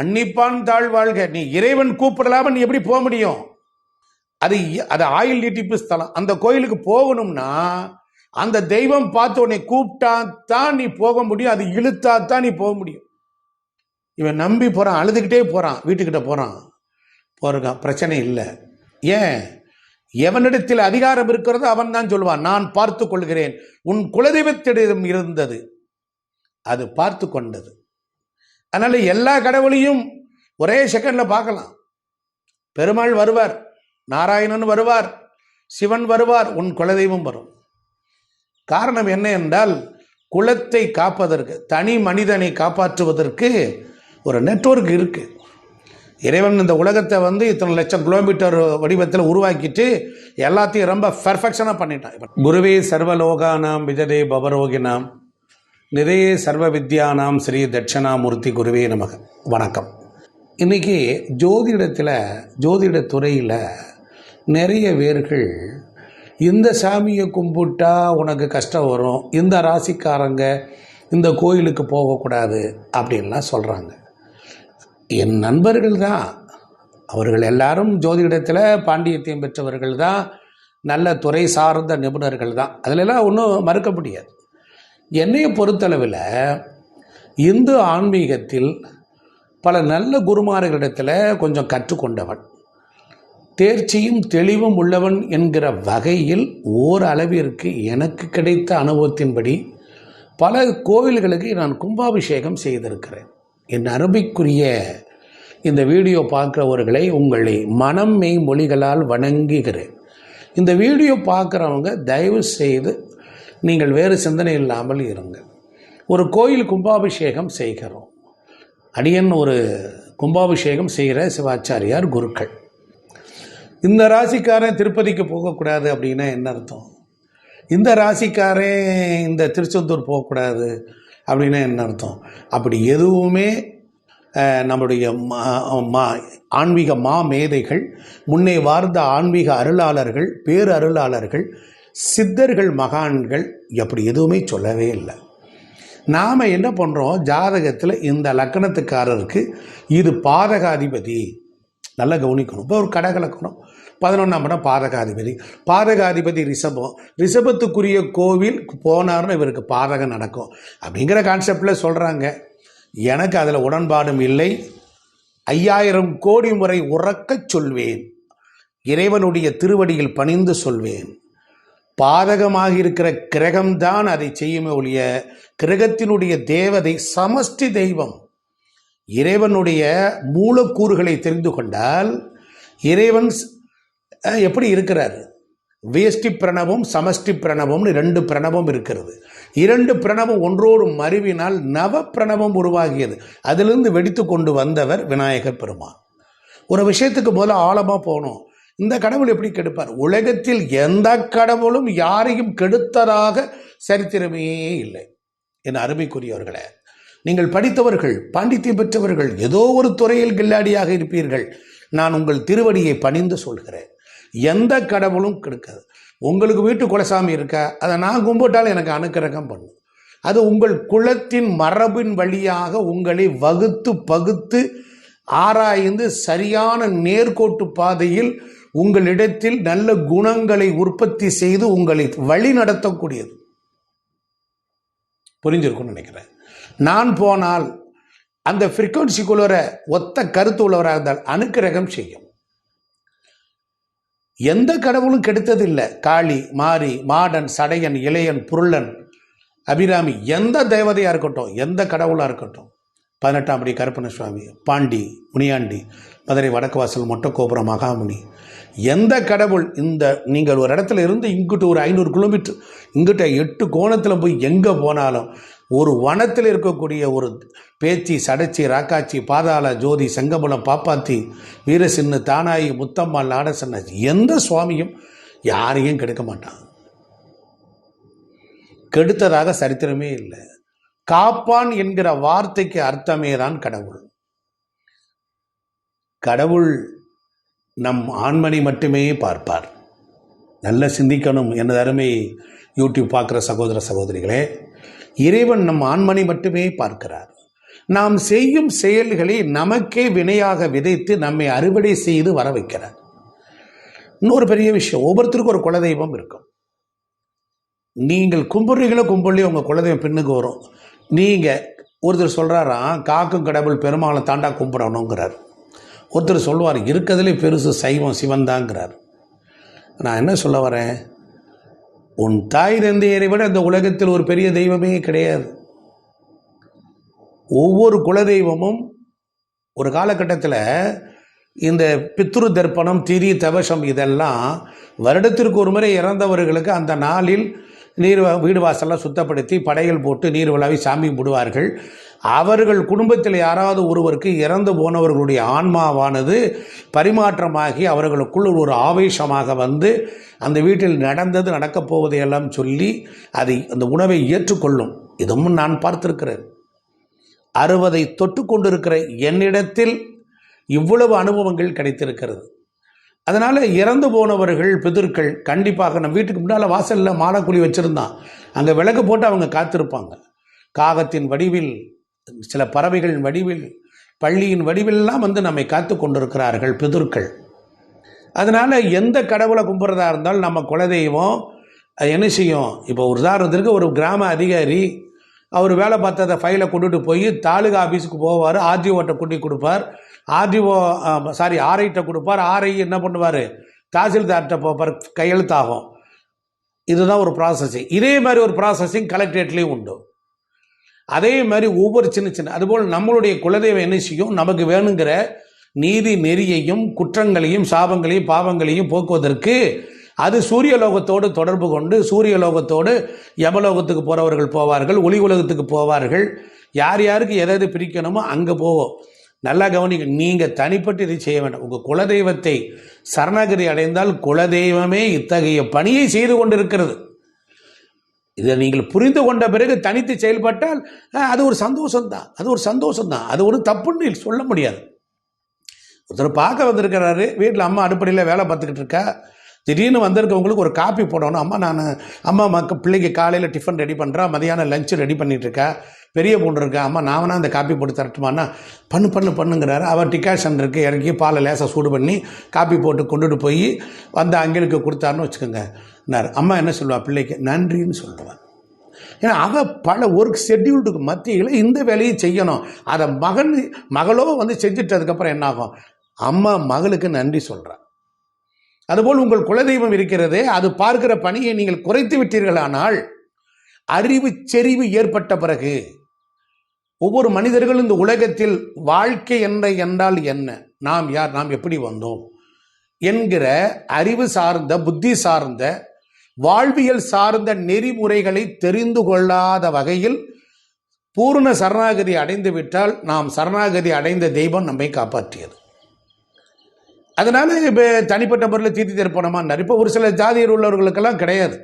அன்னிப்பான் தாழ் வாழ்க. நீ இறைவன் கூப்பிடலாம நீ எப்படி போக முடியும்? அது அது ஆயில் நீட்டிப்பு ஸ்தலம். அந்த கோயிலுக்கு போகணும்னா அந்த தெய்வம் பார்த்து உன்னை கூப்பிட்டா தான் நீ போக முடியும். அது இழுத்தா தான் நீ போக முடியும். இவன் நம்பி போறான் அழுதுகிட்டே போறான் வீட்டுக்கிட்ட போறான். போறான் பிரச்சனை இல்லை. ஏன்? எவனிடத்தில் அதிகாரம் இருக்கிறதோ அவன் தான் சொல்லுவான் நான் பார்த்து கொள்கிறேன். உன் குலதெய்வத்திடம் இருந்தது. அது பார்த்து கொண்டது. அதனால எல்லா கடவுளையும் ஒரே செகண்ட்ல பார்க்கலாம். பெருமாள் வருவார் நாராயணன் வருவார் சிவன் வருவார் உன் குலதெய்வம் வரும். காரணம் என்ன என்றால் குலத்தை காப்பதற்கு தனி மனிதனை காப்பாற்றுவதற்கு ஒரு நெட்வொர்க் இருக்கு. இறைவன் இந்த உலகத்தை வந்து இத்தனை லட்சம் கிலோமீட்டர் வடிவத்தில் உருவாக்கிட்டு எல்லாத்தையும் ரொம்ப பெர்ஃபெக்ஷனாக பண்ணிட்டான். குருவே சர்வலோகானாம் விஜதே பவரோகினாம். நிறைய சர்வ வித்யானாம் ஸ்ரீ தட்சிணாமூர்த்தி குருவே நமக்கு வணக்கம். இன்னைக்கு ஜோதிடத்தில் ஜோதிட துறையில் நிறைய பேர்கள் இந்த சாமியை கும்பிட்டா உனக்கு கஷ்டம் வரும் இந்த ராசிக்காரங்க இந்த கோயிலுக்கு போகக்கூடாது அப்படின்லாம் சொல்கிறாங்க என் நண்பர்கள் தான் அவர்கள் எல்லாரும் ஜோதிடத்தில் பாண்டியத்தையும் பெற்றவர்கள் தான் நல்ல துறை சார்ந்த நிபுணர்கள் தான். அதிலெல்லாம் ஒன்றும் மறுக்க முடியாது. என்னையை பொறுத்தளவில் இந்து ஆன்மீகத்தில் பல நல்ல குருமார்களிடத்தில் கொஞ்சம் கற்றுக்கொண்டவன். தேர்ச்சியும் தெளிவும் உள்ளவன் என்கிற வகையில் ஓரளவிற்கு எனக்கு கிடைத்த அனுபவத்தின்படி பல கோவில்களுக்கு நான் கும்பாபிஷேகம் செய்திருக்கிறேன். என் அருமைக்குரிய இந்த வீடியோ பார்க்குறவர்களை உங்களை மனம் மெய் மொழிகளால் வணங்குகிறேன். இந்த வீடியோ பார்க்குறவங்க தயவு செய்து நீங்கள் வேறு சிந்தனை இல்லாமல் இருங்கள். ஒரு கோயில் கும்பாபிஷேகம் செய்கிறோம். அடியன் ஒரு கும்பாபிஷேகம் செய்கிற சிவாச்சாரியார் குருக்கள். இந்த ராசிக்காரன் திருப்பதிக்கு போகக்கூடாது அப்படின்னா என்ன அர்த்தம்? இந்த ராசிக்காரன் இந்த திருச்செந்தூர் போகக்கூடாது அப்படின்னா என்ன அர்த்தம்? அப்படி எதுவுமே நம்முடைய மா- மா- ஆன்மீக மா மேதைகள் முன்னே வார்ந்த ஆன்மீக அருளாளர்கள் பேரருளாளர்கள் சித்தர்கள் மகான்கள் அப்படி எதுவுமே சொல்லவே இல்லை. நாம் என்ன பண்ணுறோம் ஜாதகத்தில் இந்த லக்கணத்துக்காரருக்கு இது பாதகாதிபதி. நல்லா கவனிக்கணும். இப்போ ஒரு கடகலக்கணம் பதினொன்றாம் படம் பாதகாதிபதி. பாதகாதிபதி ரிஷபம். ரிஷபத்துக்குரிய கோவில் போனார்னு இவருக்கு பாதகம் நடக்கும். அப்படிங்கிற கான்செப்டில் சொல்கிறாங்க எனக்கு அதில் உடன்பாடும் இல்லை. ஐயாயிரம் கோடி முறை உறக்கச் சொல்வேன். இறைவனுடைய திருவடியில் பணிந்து சொல்வேன். பாதகமாக இருக்கிற கிரகம்தான் அதை செய்யுமே ஒழிய கிரகத்தினுடைய தேவதை சமஷ்டி தெய்வம். இறைவனுடைய மூலக்கூறுகளை தெரிந்து கொண்டால் இறைவன் ஸ்- எப்படி இருக்கிறார்? வேஷ்டி பிரணவம் சமஷ்டி பிரணவம்னு ரெண்டு பிரணவம் இருக்கிறது. இரண்டு பிரணவம் ஒன்றோடு மருவினால் நவ பிரணவம் உருவாகியது. அதிலிருந்து வெடித்து கொண்டு வந்தவர் விநாயகர் பெருமான். ஒரு விஷயத்துக்கு முதல்ல ஆழமாக போகணும். இந்த கடவுள் எப்படி கெடுப்பார்? உலகத்தில் எந்த கடவுளும் யாரையும் கெடுத்ததாக சரித்திரமே இல்லை. என் அருமைக்குரியவர்களே நீங்கள் படித்தவர்கள் பாண்டித்தியம் பெற்றவர்கள் ஏதோ ஒரு துறையில் கில்லாடியாக இருப்பீர்கள். நான் உங்கள் திருவடியை பணிந்து சொல்கிறேன். எந்த கடவுளும் கெடுக்காது. உங்களுக்கு வீட்டு குலசாமி இருக்கா? அதை நான் கும்பிட்டாலும் எனக்கு அனுக்கிரகம் பண்ணும். அது உங்கள் குலத்தின் மரபின் வழியாக உங்களை வகுத்து பகுத்து ஆராய்ந்து சரியான நேர்கோட்டு பாதையில் உங்களிடத்தில் நல்ல குணங்களை உற்பத்தி செய்து உங்களை வழி நடத்தக்கூடியது. புரிஞ்சிருக்கும்னு நினைக்கிறேன். நான் போனால் அந்த ஃப்ரீக்குவன்சிக்குள்ளர ஒத்த கருத்து உள்ளவராக இருந்தால் அனுக்கிரகம் செய்யும். எந்த கடவுளும் கெடுத்ததில்லை. காளி மாரி மாடன் சடையன் இளையன் புருளன் அபிராமி எந்த தேவதையாக இருக்கட்டும் எந்த கடவுளாக இருக்கட்டும். பதினெட்டாம் படி கருப்பண சுவாமி பாண்டி முனியாண்டி மதுரை வடக்கு வாசல் மொட்டக்கோபுரம் மகாமுனி. எந்த கடவுள் இந்த நீங்கள் ஒரு இடத்துல இருந்து இங்கிட்டு ஒரு ஐநூறு கிலோமீட்டர் இங்கிட்ட எட்டு கோணத்தில் போய் எங்கே போனாலும் ஒரு வனத்தில் இருக்கக்கூடிய ஒரு பேச்சி சடைச்சி ராக்காச்சி பாதாள ஜோதி செங்கமலம் பாப்பாத்தி வீரசின்னு தானாயி முத்தம்மாள் நாடசன்ன எந்த சுவாமியும் யாரையும் கெடுக்க மாட்டான். கெடுத்ததாக சரித்திரமே இல்லை. காப்பான் என்கிற வார்த்தைக்கு அர்த்தமே தான் கடவுள். கடவுள் நம் ஆண்மனை மட்டுமே பார்ப்பார். நல்ல சிந்திக்கணும் எனது அருமை யூடியூப் பார்க்குற சகோதர சகோதரிகளே இறைவன் நம் ஆண்மனை மட்டுமே பார்க்கிறார். நாம் செய்யும் செயல்களை நமக்கே வினையாக விதைத்து நம்மை அறுவடை செய்து வர வைக்கிறார். இன்னொரு பெரிய விஷயம் ஒவ்வொருத்தருக்கும் ஒரு குலதெய்வம் இருக்கும். நீங்கள் கும்பிட்றீங்களோ கும்பிட்லையோ உங்கள் குலதெய்வம் பின்னுக்கு வரும். நீங்கள் ஒருத்தர் சொல்கிறாராம் காக்கும் கடவுள் பெருமாளை தாண்டா கும்பிடணுங்கிறார். ஒருத்தர் சொல்லுவார் இருக்கிறதுலே பெருசு சைவம் சிவன் தாங்கிறார் நான் என்ன சொல்ல வரேன்? உன் தாய் தந்தையரை விட இந்த உலகத்தில் ஒரு பெரிய தெய்வமே கிடையாது. ஒவ்வொரு குலதெய்வமும் ஒரு காலகட்டத்தில் இந்த பித்ரு தர்ப்பணம் திரி தவசம் இதெல்லாம் வருடத்திற்கு ஒரு முறை இறந்தவர்களுக்கு அந்த நாளில் நீர் வா- வீடு வாசல்லாம் சுத்தப்படுத்தி படைகள் போட்டு நீர் விழாவி சாமி கும்பிடுவார்கள். அவர்கள் குடும்பத்தில் யாராவது ஒருவருக்கு இறந்து போனவர்களுடைய ஆன்மாவானது பரிமாற்றமாகி அவர்களுக்குள் ஒரு ஆவேசமாக வந்து அந்த வீட்டில் நடந்தது நடக்கப் போவதையெல்லாம் சொல்லி அதை அந்த உணவை ஏற்றுக்கொள்ளும். இதுவும் நான் பார்த்திருக்கிறேன். அறுபதை தொட்டு கொண்டிருக்கிற என்னிடத்தில் இவ்வளவு அனுபவங்கள் கிடைத்திருக்கிறது. அதனால் இறந்து போனவர்கள் பிதர்கள் கண்டிப்பாக நம்ம வீட்டுக்கு முன்னால் வாசலில் மாலைக்குழி வச்சுருந்தான். அங்கே விளக்கு போட்டு அவங்க காத்திருப்பாங்க. காகத்தின் வடிவில் சில பறவைகளின் வடிவில் பள்ளியின் வடிவிலெல்லாம் வந்து நம்மை காத்து கொண்டிருக்கிறார்கள் பிதர்கள். அதனால் எந்த கடவுளை கும்பிட்றதா இருந்தாலும் நம்ம குலதெய்வம் என்ன செய்யும்? இப்போ ஒரு உதாரணத்திற்கு ஒரு கிராம அதிகாரி அவர் வேலை பார்த்தத ஃபைலை கொண்டுட்டு போய் தாலுகா ஆஃபீஸுக்கு போவார் ஆர்டிஓட்ட கூட்டி கொடுப்பார். ஆர்டிஓ சாரி ஆர்ஐட்ட கொடுப்பார். ஆர்ஐ என்ன பண்ணுவார்? தாசில்தார்கிட்ட போப்பார். கையெழுத்தாகும். இதுதான் ஒரு ப்ராசஸிங் இதே மாதிரி ஒரு ப்ராசஸிங் கலெக்டரேட்லேயும் உண்டு. அதே மாதிரி ஒவ்வொரு சின்ன சின்ன அதுபோல் நம்மளுடைய குலதெய்வம் என்ன செய்யும்? நமக்கு வேணுங்கிற நீதி நெறியையும் குற்றங்களையும் சாபங்களையும் பாவங்களையும் போக்குவதற்கு அது சூரியலோகத்தோடு தொடர்பு கொண்டு சூரியலோகத்தோடு யமலோகத்துக்கு போகிறவர்கள் போவார்கள் ஒளி உலகத்துக்கு போவார்கள். யார் யாருக்கு எதை எது பிரிக்கணுமோ அங்கே போவோம். நல்லா கவனிங்க நீங்கள் தனிப்பட்டு இதை செய்ய வேண்டாம். உங்கள் குலதெய்வத்தை சரணாகதி அடைந்தால் குலதெய்வமே இத்தகைய பணியை செய்து கொண்டிருக்கிறது. இதை நீங்கள் புரிந்து கொண்ட பிறகு தனித்து செயல்பட்டால் அது ஒரு சந்தோஷம்தான். அது ஒரு சந்தோஷம்தான். அது ஒரு தப்புன்னு சொல்ல முடியாது. ஒருத்தர் பார்க்க வந்திருக்கிறாரு வீட்டில் அம்மா அடிப்படையில் வேலை பார்த்துக்கிட்டு இருக்கா. திடீர்னு வந்திருக்கவங்களுக்கு ஒரு காப்பி போடணும். அம்மா நான் அம்மா மக்க பிள்ளைக்கு காலையில் டிஃபன் ரெடி பண்ணுறா மதியானம் லஞ்சு ரெடி பண்ணிட்டு பெரிய பொண்ணு இருக்கா அம்மா நான் வேணா அந்த காப்பி போட்டு தரட்டுமாண்ணா? பண்ணு பண்ணு பண்ணுங்கிறாரு. அவர் டிகாஷன் இருக்குது இறக்கி பாலை லேசாக சூடு பண்ணி காப்பி போட்டு கொண்டுட்டு போய் வந்து அங்கிளுக்கு கொடுத்தாருன்னு வச்சுக்கோங்க அம்மா என்ன சொல்லுவாள் பிள்ளைக்கு நன்றின்னு சொல்லுவாள் ஏன்னா அவ பல ஒர்க் ஷெட்யூல்டுக்கு மத்தியில் இந்த வேலையை செய்யணும். அதை மகன் மகளோ வந்து செஞ்சுட்டதுக்கப்புறம் என்னாகும்? அம்மா மகளுக்கு நன்றி சொல்கிறான் அதுபோல் உங்கள் குலதெய்வம் இருக்கிறதே அது பார்க்கிற பணியை நீங்கள் குறைத்து விட்டீர்களானால் அறிவு செறிவு ஏற்பட்ட பிறகு ஒவ்வொரு மனிதர்களும் இந்த உலகத்தில் வாழ்க்கை என்ற என்றால் என்ன? நாம் யார்? நாம் எப்படி வந்தோம்? என்கிற அறிவு சார்ந்த புத்தி சார்ந்த வாழ்வியல் சார்ந்த நெறிமுறைகளை தெரிந்து கொள்ளாத வகையில் பூர்ண சரணாகதி அடைந்து விட்டால் நாம் சரணாகதி அடைந்த தெய்வம் நம்மை காப்பாற்றியது. அதனால இப்போ தனிப்பட்ட முறையில் தீர்த்தி தர்ப்பணமானார் இப்போ ஒரு சில ஜாதியர் உள்ளவர்களுக்கெல்லாம் கிடையாது.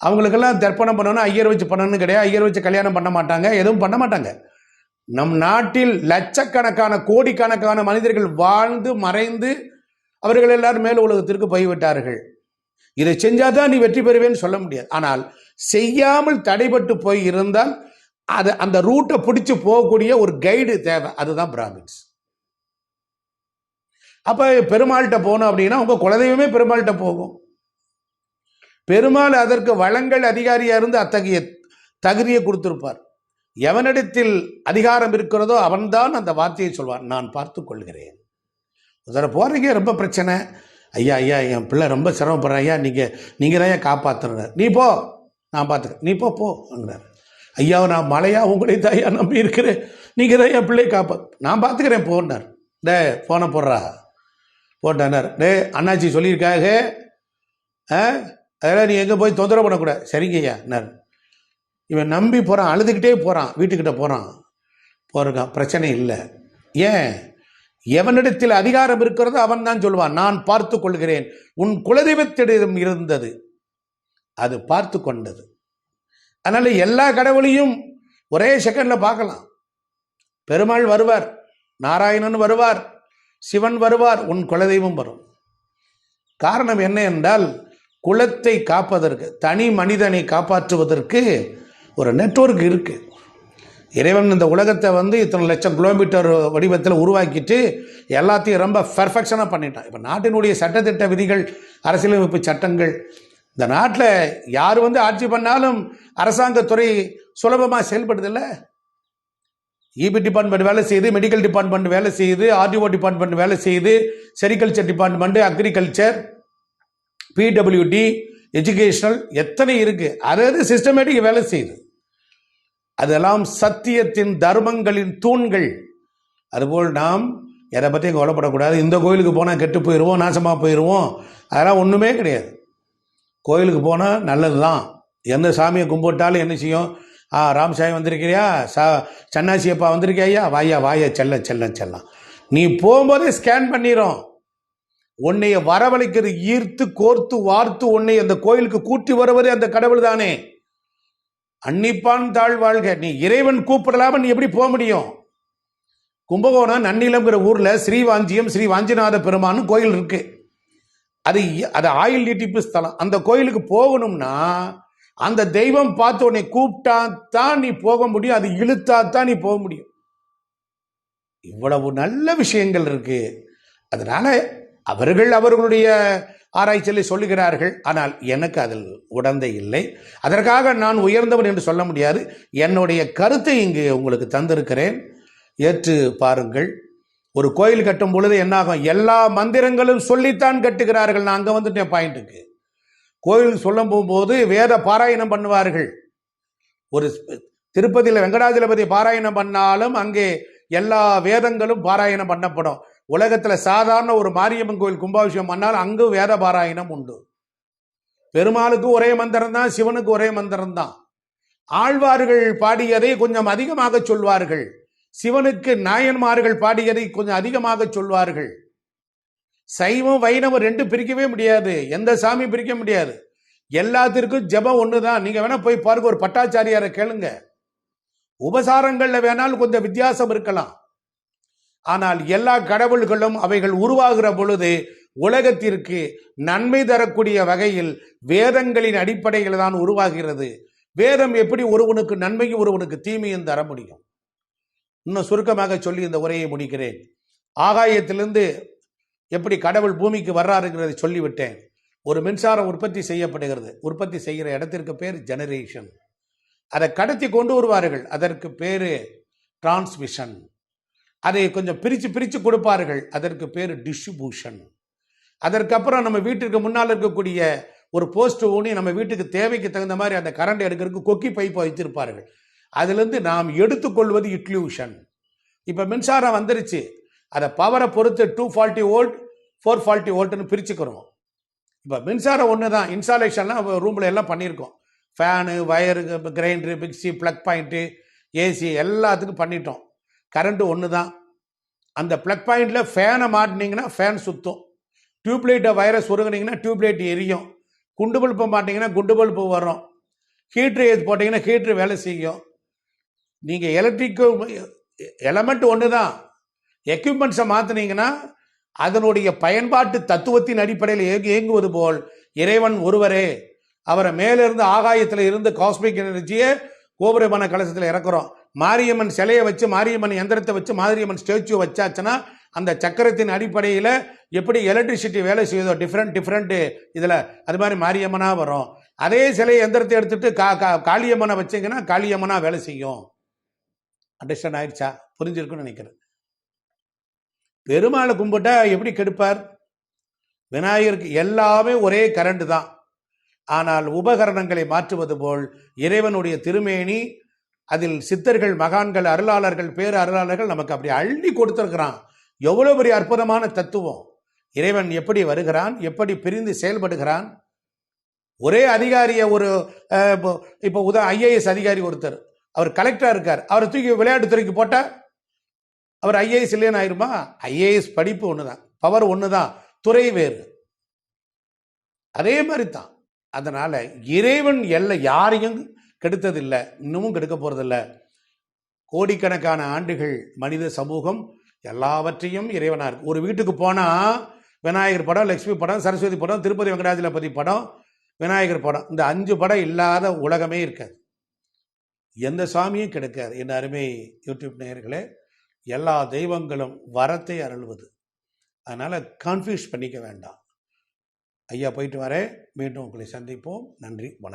அவங்களுக்கெல்லாம் தர்ப்பணம் பண்ணணும் ஐயர் வச்சு பண்ணணும்னு கிடையாது. ஐயர் வச்சு கல்யாணம் பண்ண மாட்டாங்க எதுவும் பண்ண மாட்டாங்க. நம் நாட்டில் லட்சக்கணக்கான கோடிக்கணக்கான மனிதர்கள் வாழ்ந்து மறைந்து அவர்கள் எல்லாரும் மேல் உலகத்திற்கு போய்விட்டார்கள். இதை செஞ்சாதான் நீ வெற்றி பெறுவேன்னு சொல்ல முடியாது. ஆனால் செய்யாமல் தடைபட்டு போய் இருந்தால் அது அந்த ரூட்டை பிடிச்சு போகக்கூடிய ஒரு கைடு தேவை. அதுதான் பிராமின்ஸ். அப்போ பெருமாள்கிட்ட போனோம் அப்படின்னா உங்கள் குலதெய்வமே பெருமாள்கிட்ட போகும். பெருமாள் அதற்கு வளங்கள் அதிகாரியாக இருந்து அத்தகைய தகுதியை கொடுத்திருப்பார். எவனிடத்தில் அதிகாரம் இருக்கிறதோ அவன்தான் அந்த வார்த்தையை சொல்வான். நான் பார்த்து கொள்கிறேன். அதில் போகிறீங்க ரொம்ப பிரச்சனை. ஐயா ஐயா என் பிள்ளை ரொம்ப சிரமப்படுறேன். ஐயா நீங்கள் நீங்கள் தான் ஏன் காப்பாற்றுறார் நீ போ. நான் பார்த்துக்கிறேன். நீ போ போங்கிறார் ஐயா நான் மலையா உங்களை தான் ஐயா நம்பி இருக்கிறேன் நீங்கள் தான் என் பிள்ளையை காப்பா நான் பார்த்துக்கிறேன் போன்னார் டே ஃபோனை போடுறா. போட்டானார். டே அண்ணாச்சி சொல்லியிருக்காக ஆ? அதெல்லாம் நீ எங்கே போய் தொந்தரவு பண்ணக்கூடாது. சரிங்க ஐயா இவன் நம்பி போகிறான் அழுதுகிட்டே போகிறான் வீட்டுக்கிட்ட போகிறான் போகிறான் பிரச்சனை இல்லை. ஏன்? எவனிடத்தில் அதிகாரம் இருக்கிறதோ அவன் தான் சொல்லுவான் நான் பார்த்து கொள்கிறேன். உன் குலதெய்வத்திடம் இருந்தது. அது பார்த்து கொண்டது. அதனால் எல்லா கடவுளையும் ஒரே செகண்டில் பார்க்கலாம். பெருமாள் வருவார் நாராயணன் வருவார் சிவன் வருவார் உன் குலதெய்வம் வரும். காரணம் என்ன என்றால் குலத்தை காப்பதற்கு தனி மனிதனை காப்பாற்றுவதற்கு ஒரு நெட்வொர்க் இருக்குது இறைவன் இந்த உலகத்தை வந்து இத்தனை லட்சம் கிலோமீட்டர் வடிவத்தில் உருவாக்கிட்டு எல்லாத்தையும் ரொம்ப பெர்ஃபெக்ஷனாக பண்ணிட்டான். இப்போ நாட்டினுடைய சட்டத்திட்ட விதிகள் அரசியலமைப்பு சட்டங்கள் இந்த நாட்டில் யார் வந்து ஆட்சி பண்ணாலும் அரசாங்கத்துறை சுலபமாக செயல்படுதில்லை இபி டிபார்ட்மெண்ட் வேலை செய்யுது மெடிக்கல் டிபார்ட்மெண்ட் வேலை செய்யுது ஆர்டிஓ டிபார்ட்மெண்ட் வேலை செய்யுது sericulture department agriculture PWD educational எத்தனை இருக்கு? அதாவது சிஸ்டமேட்டிக் வேலை செய்யுது. அதெல்லாம் சத்தியத்தின் தர்மங்களின் தூண்கள். அதுபோல் நாம் எதை பற்றியும் கவலைப்படக்கூடாது. இந்த கோயிலுக்கு போனால் கெட்டு போயிடுவோம் நாசமாக போயிடுவோம் அதெல்லாம் ஒன்றுமே கிடையாது. கோயிலுக்கு போனால் நல்லது தான் எந்த சாமியை கும்பிட்டாலும் என்ன செய்யும்? ஆ ராமசாமி வந்திருக்கிறியா? சா சன்னாசி அப்பா வந்திருக்கியா? வாயா வாயா செல்ல செல்ல செல்லாம் நீ போகும்போதே ஸ்கேன் பண்ணிடும் உன்னைய வரவழைக்கிறது ஈர்த்து கோர்த்து வார்த்து உன்னை அந்த கோயிலுக்கு கூட்டி வருவதே அந்த கடவுள் தானே. அன்னிப்பான் தாழ் வாழ்க. நீ இறைவன் கூப்பிடலாம நீ எப்படி போக முடியும்? கும்பகோணம் நன்னிலம்ங்கிற ஊர்ல ஸ்ரீவாஞ்சியம் ஸ்ரீ வாஞ்சிநாத பெருமான்னு கோயில் இருக்கு. அது அது ஆயில் நீட்டிப்பு ஸ்தலம். அந்த கோயிலுக்கு போகணும்னா அந்த தெய்வம் பார்த்து உன்னை கூப்பிட்டா தான் நீ போக முடியும் அது இழுத்தா தான் நீ போக முடியும். இவ்வளவு நல்ல விஷயங்கள் இருக்கு. அதனால அவர்கள் அவர்களுடைய ஆராய்ச்சியில் சொல்லுகிறார்கள். ஆனால் எனக்கு அதில் உடந்தை இல்லை. அதற்காக நான் உயர்ந்தவன் என்று சொல்ல முடியாது. என்னுடைய கருத்தை இங்கு உங்களுக்கு தந்திருக்கிறேன். ஏற்று பாருங்கள். ஒரு கோயில் கட்டும் பொழுது என்னாகும்? எல்லா மந்திரங்களும் சொல்லித்தான் கட்டுகிறார்கள். நான் அங்கே வந்துட்டேன் பாயிண்ட்டுக்கு. கோயில் சொல்லும் போகும்போது வேத பாராயணம் பண்ணுவார்கள். ஒரு திருப்பதியில் வெங்கடாஜலபதி பாராயணம் பண்ணாலும் அங்கே எல்லா வேதங்களும் பாராயணம் பண்ணப்படும். உலகத்தில் சாதாரண ஒரு மாரியம்மன் கோயில் கும்பாபிஷேகம் பண்ணால் அங்கு வேத பாராயணம் உண்டு. பெருமாளுக்கு ஒரே மந்திரம் தான் சிவனுக்கு ஒரே மந்திரம் தான். ஆழ்வார்கள் பாடியதை கொஞ்சம் அதிகமாக சொல்வார்கள். சிவனுக்கு நாயன்மார்கள் பாடியதை கொஞ்சம் அதிகமாக சொல்வார்கள். சைவம் வைணவம் ரெண்டு பிரிக்கவே முடியாது. எந்த சாமி பிரிக்க முடியாது. எல்லாத்திற்கும் ஜெபம் ஒன்று தான் நீங்கள் வேணா போய் பாருங்க ஒரு பட்டாச்சாரியாரை கேளுங்க. உபசாரங்கள்ல வேணாலும் கொஞ்சம் வித்தியாசம் இருக்கலாம். ஆனால் எல்லா கடவுள்களும் அவைகள் உருவாகிற பொழுது உலகத்திற்கு நன்மை தரக்கூடிய வகையில் வேதங்களின் அடிப்படையில் தான் உருவாகிறது. வேதம் எப்படி ஒருவனுக்கு நன்மையும் ஒருவனுக்கு தீமையும் தர முடியும்? இன்னும் சுருக்கமாக சொல்லி இந்த உரையை முடிக்கிறேன். ஆகாயத்திலிருந்து எப்படி கடவுள் பூமிக்கு வர்றாருங்கிறதை சொல்லிவிட்டேன். ஒரு மின்சாரம் உற்பத்தி செய்யப்படுகிறது. உற்பத்தி செய்கிற இடத்திற்கு பேர் ஜெனரேஷன் அதை கடத்தி கொண்டு வருவார்கள். அதற்கு பேர் டிரான்ஸ்மிஷன் அதை கொஞ்சம் பிரித்து பிரித்து கொடுப்பார்கள். அதற்கு பேர் டிஸ்ட்ரிபியூஷன் அதற்கப்புறம் நம்ம வீட்டுக்கு முன்னால் இருக்கக்கூடிய ஒரு போஸ்ட் ஊனி நம்ம வீட்டுக்கு தேவைக்கு தகுந்த மாதிரி அந்த கரண்ட் எடுக்கிறதுக்கு கொக்கி பைப்பை வைத்திருப்பார்கள். அதுலேருந்து நாம் எடுத்துக்கொள்வது இட்லியூஷன் இப்போ மின்சாரம் வந்துருச்சு. அதை பவரை பொறுத்து two forty volt four forty வோல்ட்னு பிரிச்சுக்கிறோம். இப்போ மின்சாரம் ஒன்று தான் இன்ஸ்டாலேஷன்லாம் ரூமில் எல்லாம் பண்ணியிருக்கோம். Fan wire grinder mixie plug point AC எல்லாத்துக்கும் பண்ணிட்டோம். கரண்ட்டு ஒன்று தான் அந்த ப்ளக் பாயிண்டில் ஃபேனை மாட்டினீங்கன்னா ஃபேன் சுற்றும் டியூப்லைட்டை வயரை சுருங்கினீங்கன்னா டியூப்லைட் எரியும். குண்டு பல்பை மாட்டிங்கன்னா குண்டு பல்பு வரும். ஹீட்ரு எது போட்டிங்கன்னா ஹீட்ரு வேலை செய்யும். நீங்கள் எலக்ட்ரிக்கு எலமெண்ட் ஒன்று தான் எக்யூப்மெண்ட்ஸை மாற்றினீங்கன்னா அதனுடைய பயன்பாட்டு தத்துவத்தின் அடிப்படையில் இயங்குவது போல் இறைவன் ஒருவரே அவரை மேலிருந்து ஆகாயத்தில் இருந்து காஸ்மிக் எனர்ஜியை கோபுரமான கலசத்தில் இறக்குறோம். மாரியம்மன் சிலையை வச்சு மாரியம்மன் எந்திரத்தை வச்சு மாரியம்மன் ஸ்டேச்சு வச்சாச்சுன்னா அந்த சக்கரத்தின் அடிப்படையில் எப்படி எலக்ட்ரிசிட்டி வேலை செய்யுதோ டிஃப்ரெண்ட் டிஃப்ரெண்ட்டு இதில் அது மாதிரி மாரியம்மனாக வரும். அதே சிலை எந்திரத்தை எடுத்துட்டு கா கா காளியம்மனை வச்சிங்கன்னா காளியம்மனாக வேலை செய்யும். அண்டர்ஸ்டாண்ட் ஆயிடுச்சா? புரிஞ்சிருக்குன்னு நினைக்கிறேன். பெருமாளை கும்பிட்டா எப்படி கெடுப்பார்? விநாயகருக்கு எல்லாமே ஒரே கரண்ட் தான். ஆனால் உபகரணங்களை மாற்றுவது போல் இறைவனுடைய திருமேனி அதில் சித்தர்கள் மகான்கள் அருளாளர்கள் பேர் அருளாளர்கள் நமக்கு அப்படி அள்ளி கொடுத்துருக்கிறான். எவ்வளோ பெரிய அற்புதமான தத்துவம். இறைவன் எப்படி வருகிறான்? எப்படி பிரிந்து செயல்படுகிறான்? ஒரே அதிகாரியை ஒரு இப்போ- உதா ஐஏஎஸ் அதிகாரி ஒருத்தர். அவர் கலெக்டராக இருக்கார். அவரை தூக்கி விளையாட்டுத்துறைக்கு போட்டால் அவர் ஐஏஎஸ் இல்லைன்னு ஆயிருமா? ஐஏஎஸ் படிப்பு ஒன்று தான் பவர் ஒண்ணுதான். துறை வேறு. அதே மாதிரி தான் அதனால இறைவன் எல்லை யாரையும் கெடுத்ததில்லை. இன்னமும் கெடுக்க போறதில்ல. கோடிக்கணக்கான ஆண்டுகள் மனித சமூகம் எல்லாவற்றையும் இறைவனாக இருக்கு. ஒரு வீட்டுக்கு போனால் விநாயகர் படம் லக்ஷ்மி படம் சரஸ்வதி படம் திருப்பதி வெங்கடாஜலபதி படம் விநாயகர் படம். இந்த அஞ்சு படம் இல்லாத உலகமே இருக்காது. எந்த சாமியும் கிடைக்காது. என் அருமை யூடியூப் நேயர்களே எல்லா தெய்வங்களும் வரத்தை அருள்வது. அதனால் கன்ஃபியூஸ் பண்ணிக்க வேண்டாம். ஐயா போயிட்டு வரேன். மீண்டும் உங்களை சந்திப்போம். நன்றி வணக்கம்.